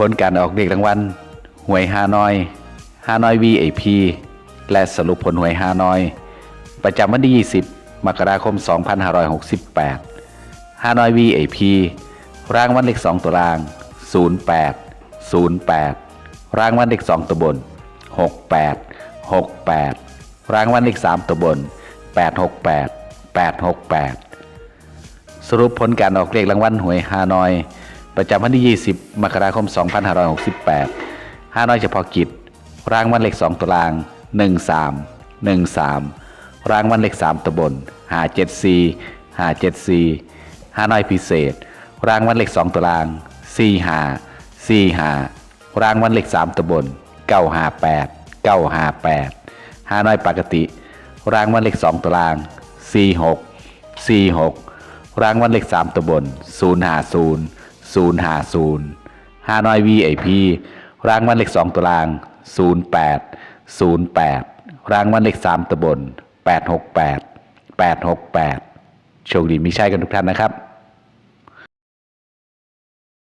ผลการออกเด็กรางวัลหวยฮานอยฮานอย VIP และสรุปผลหวยฮานอย ประจำวันที่ 20 มกราคม 2568ฮานอย VIP รางวัลเลข2ตัวราง 08 08 รางวัลเลข2ตัวบน 68 68 รางวัลเลข3ตัวบน 868 868 สรุปผลการออกเลขรางวัลหวยฮานอย ประจำวันที่ 20 มกราคม 2568ฮานอยเฉพาะกิจ รางวัลเลข2ตัวราง 13 13 รางวัลเลข3ตัวบน574 574ฮานอยพิเศษ รางวัลเลข2ตัวราง 45 45 รางวัลเลข3ตัวบน958 958ฮานอยปกติ รางวัลเลข2ตัวราง 46 46 รางวัลเลข3ตัวบน050 0500 VIP รางวัลเลข2ตัวราง08 08รางวัลเลข3ตัวบน868 868โชคดีมีใช่กันทุกท่านนะครับ